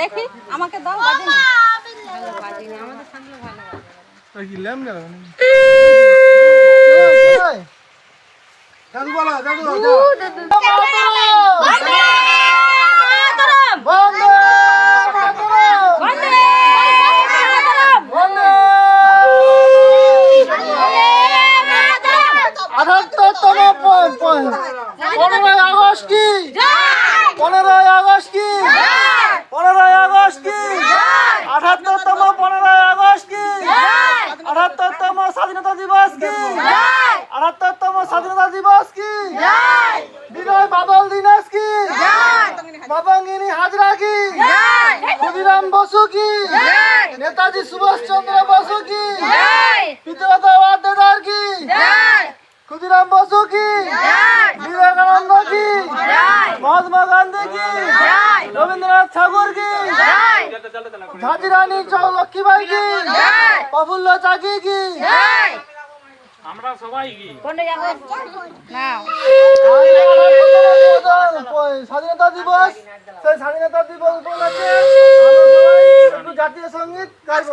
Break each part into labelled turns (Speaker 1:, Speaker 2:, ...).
Speaker 1: দেখি। আমাকে দাও বাজিনি। বাজিনি আমাদের থাকলে ভালো
Speaker 2: আর কি ল্যাম গেল দাদু বলো দাদু দাদু পনেরোই আগস্ট কি? পনেরোই আগস্ট কি পনেরোই আগস্ট কি আঠাত্তরতম পনেরোই আগস্ট কি আঠাত্তরতম স্বাধীনতা দিবস কি আঠাত্তরতম স্বাধীনতা দিবস কি বিনয় বাদল দিনেশ কি বাবাঙ্গিনী হাজরা কি ক্ষুদিরাম বসু কি নেতাজি সুভাষ চন্দ্র বসু কি পিতামাতা ওয়াদ্দেদার কি ক্ষুদিরাম বসু কি ঝাঁঝি রানী চৌ- লক্ষ্মীবাই কি প্রফুল্ল চাকি কি
Speaker 3: আমরা সবাই কি?
Speaker 2: স্বাধীনতা দিবস সেই স্বাধীনতা দিবস উপলক্ষে জাতীয় সংগীত গাইবো।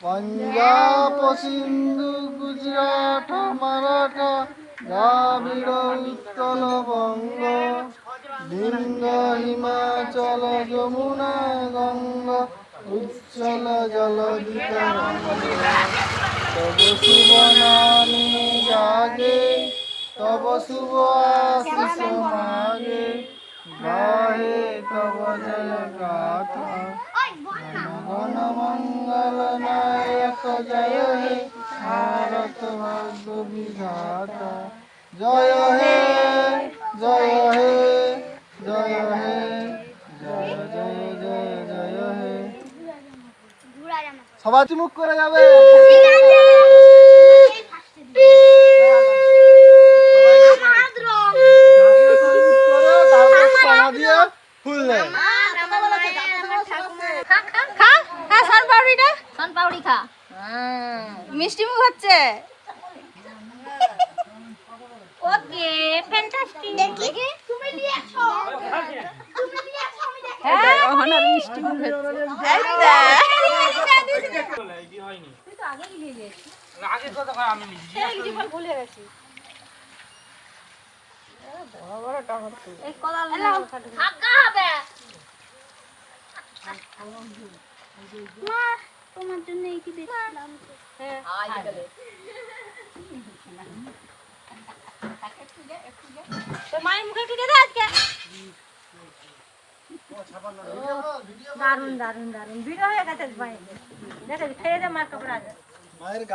Speaker 2: পঞ্জাব, সিন্ধু, গুজরাট, মারাঠা, দ্রাবিড় উৎকল বঙ্গ বৃন্দ হিমাচল, যমুনা, গঙ্গা, উচ্ছল জলধিত তব শুভ নামে জাগে, তব শুভ আশিস মাগে গাহে তব জয় গাথা জয় হে ভারত বিধাতা জয় হে জয় হে জয় হে জয় জয় জয় জয় হে সবাই চুমুক করে যাবে
Speaker 1: খা হ্যাঁ সান
Speaker 4: খা
Speaker 1: মিষ্টি মুখ হচ্ছে?
Speaker 4: ওকে ফ্যান্টাস্টিক দেখি। তুমি নিয়েছো তুমি নিয়েছো আমি দেখি।
Speaker 1: হ্যাঁ? ওখানে মিষ্টি মুখ হচ্ছে।
Speaker 3: কি হয়নি আগে কথা কয় আমি
Speaker 4: হবে। মা তোমার জন্য এই কি দেখছিলাম
Speaker 1: মায়ের মুখে একটু দে আজকে দারুন দারুন দারুন ভিড় হয়ে গেছে ভাই দেখে খেয়ে দে মার কাপড় আগে
Speaker 2: মায়ের গা